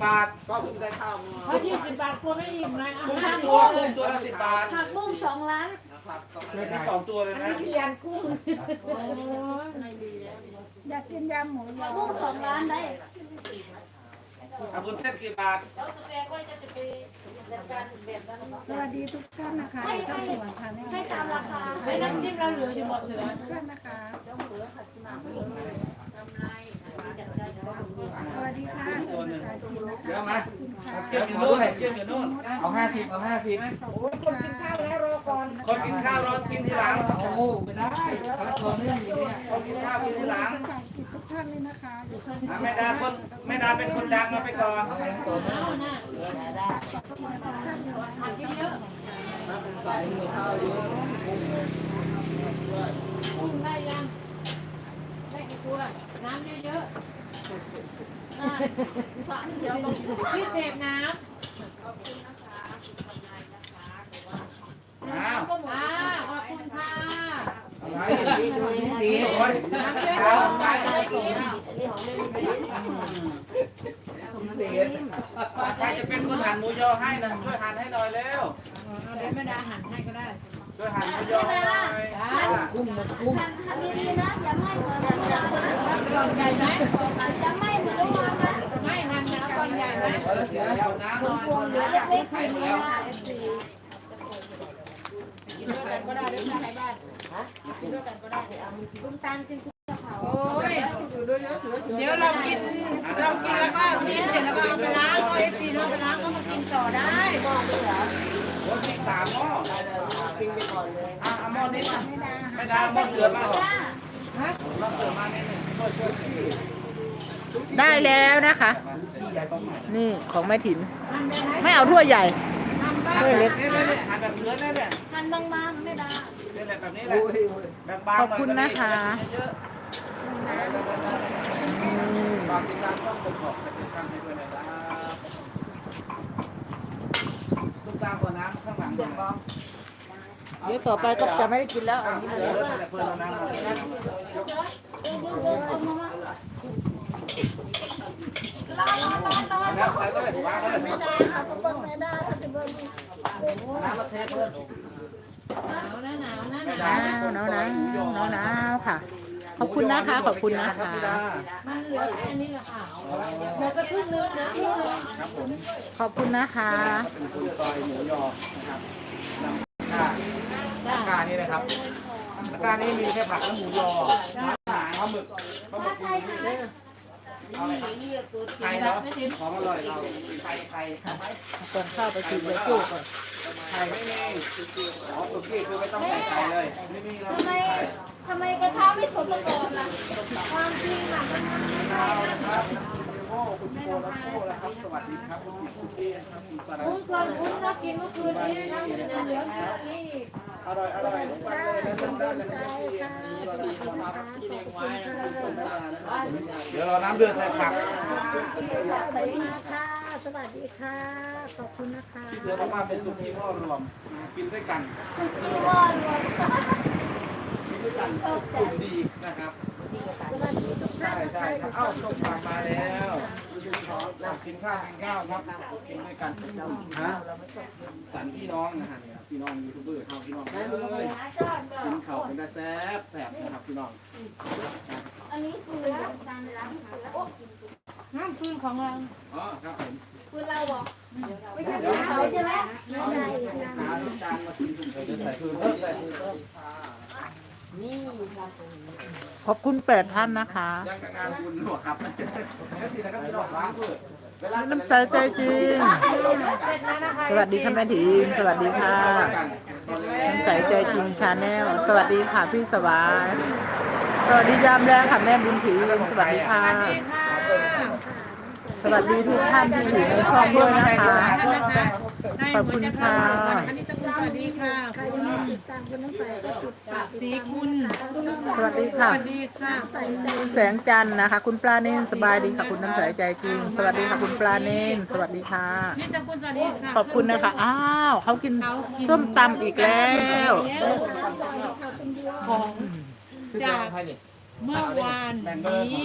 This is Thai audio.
บบาทก็เพิ่งได้ข้าวมาเพราะยี่สิบบาทกลัวไม่อิ่มเลยอะกุ้งห้าทั้งสิบตัวกุ้งตัวละสิบบาทผักบุ้งสองล้านนะครับก็เลยได้สองตัวเลยนะยานกุ้งโอ้ยอยากกินยำหมูยอบุ้งสองล้านได้อาบุญเส้นกี่บาทสวัสดีทุกท่านนะคะเจ้าสวนค่ะแม่ให้ตามราคาไอ้น้ำจิ้มเราเหลืออยู่หมดเสือทุกท่านนะคะ สวัสดีค่ะคุณภาษาจีนนะคะเดี๋ยวมาเกี่ยวอยู่นู่นเกี่ยวอยู่นู่นเอาห้าสิบเอาห้าสิบคนกินข้าวแล้วรอก่อนคนกินข้าวรอกินทีหลังโอ้โหไม่ได้พระตัวเนื่องอยู่เนี่ยคนกินข้าวกินทีหลังภาษาจีนทุกท่านเลยนะคะอยู่ข้างอะแม่ดาคนแม่ดาเป็นคนดังเอาไปก่อนเอาไปตัวเนื่องเอาน่ะผักเยอะใส่หมูข้าวเยอะกุ้งได้ยังได้กี่ตัวน้ำเยอะๆอะสาม เดี๋ยวลงพิเศษน้อ้าวำอ่าขอบคุณค่ะอะไรสีโอ้ยน้ำเยเอาอะๆไปไปเลยกินสมเสร็จใครจะเป็นคนหั่นหมูยอให้นะช่วยหั่นให้หน่อยเร็วเอาเดี๋ยวแม่ดาหั่นให้ก็ได้ ช่วยหั่นหมูยอให้หน่อยกุ้งหมดกุ้งคันคันดีๆนะอย่าไหม้ก่อนนะกล่องใหญ่ไหมอย่าไหม้เหมือนลูกนะไม่หันนะกล่องใหญ่ไหมพอแล้วเสียเอาน้ำหน่อยเหลือเล็กๆนี้นะเอฟซีกินด้วยกันก็ได้ด้วยกันในบ้านกินด้วยกันก็ได้คุณตาลกินซุปกะเพราโอ้ยเดี๋ยวเรากินเรากินแล้วก็กินเสร็จแล้วก็เอาไปล้างก็เอฟซีเราไปล้างก็มากินต่อได้โอ้ยมีสามหม้อ กินไปก่อนเลยอะเอาหม้อนี้มาไม่ได้แม่ดาหม้อเสือมาหรอจ้าหม้อเสือมาเนี่ยช่วยช่วยได้แล้วนะคะ นี่ของแม่ถิ่นไม่เอาถ้วยใหญ่ถ้วยเล็กนี่เลยหั่นแบบเสือนี่ยเนี่ยหั่นบางๆไม่ได้แบบนี้แหละขอบคุณนะคะฝากติดตามช่องผมบอกให้ติดตามให้ด้วยนะครับตุ๊กตาบ่อน้ำข้างหลังหน่อย เดี๋ยวต่อไปก็จะไม่ได้กินแล้วอันนี้เดี๋ยวแต่เพื่อนเอาน้ำมาเสือเดี๋ยวเดี๋ยวเดี๋ยวเอามาร้อนร้อนร้อนร้อนน้ำใส่เลยหนาวหนาวหนาวหนาวหนาวหนาวหนาวค่ะ ขอบคุณนะคะขอบคุณนะคะมันเหลือแค่นี้ละค่ะเหลือก็ครึ่งนึงเหลือครึ่งนึงครับผมขอบคุณนะคะ เป็นคุณซอยหมูยอนะครับ นำค่าจ้าตะกร้านี่นะครับตะกร้านี้มีแค่ผักและหมูยอปลาหมึกปลาหมึกไทยเอะไรไข่เนาะของอร่อยเราไข่ไข่ก่อนข้าวไปกินเลยกู้ก่อนไข่ไม่มีอ๋อสุกี้คือไม่ต้องใส่ไข่เลยไม่มีเราทำไมทำไมกระทะไม่สมประกอบล่ะความจริงล่ะมันไม่ได้ข้าวนะครับโอ้คุณโบและโก้นะครับสวัสดีครับคุณสุกี้นะครับคุณสารคุ้มก่อนคุ้มเรากินเมื่อคืนนี้ทำเหลืองนี่ อร่อยอร่อยทุกวันเลยนะเริ่มได้เลยนะครับสวัสดีครับเดี๋ยวราน้ำเดือดใส่ผักสวัสดีค่ะ สวัสดีค่ะ ขอบคุณนะคะพี่เสือบอกว่าเป็นสุกี้พ่อรวมกินด้วยกันสุกี้วอรวมกินด้วยกันกลุ่มดีนะครับสวัสดีทุกท่าใช่ใช่ครับเอ้าต้มผักมาแล้วกินข้าวกินข้าวครับกินด้วยกันฮะสันพี่น้องนะฮะพี่น้องยูทูบเบอร์เข้าพี่น้องเอ้ย หาจอดเด้ กิน อ ข้าวเป็นได้แซ่บแซ่บนะครับพี่น้อง อันนี้คือการล้างโอ้ น้ำคืนของเรา อ๋อครับผม คือเราบอก ไม่ใช่ของเขาใช่ไหมขอบคุณแปดท่านนะคะยังกับงานบุญหนวกครับแล้วสินะครับพี่น้องล้างเพื่อเวลาน้ำใจใจจริง สวัสดีค่ะแม่ถิ่นสวัสดีค่ะ น้ำใจใจจริงชาแนล สวัสดีค่ะพี่สวาย สวัสดียามแรงค่ะแม่บุญถีสวัสดีค่ะ สวัสดีทุกท่านที่อยู่ในช่องด้วยนะคะขอบคุณค่ะ อันนี้สกุลสวัสดีค่ะใครยังไม่ติดตามคุณน้ำใสก็ติดตามสีคุณสวัสดีค่ะสวัสดีค่ะใส่ใจคุณแสงจันทร์นะคะ คุณปลาเน้นสบายดีค่ะ คุณน้ำใสใจจริง สวัสดีค่ะคุณปลาเน้นสวัสดีค่ะ นี่สกุลสวัสดีค่ะขอบคุณนะคะ อ้าวเขากินส้มตำอีกแล้ว ของพี่เสือเอาใครดิเมื่อวานนี้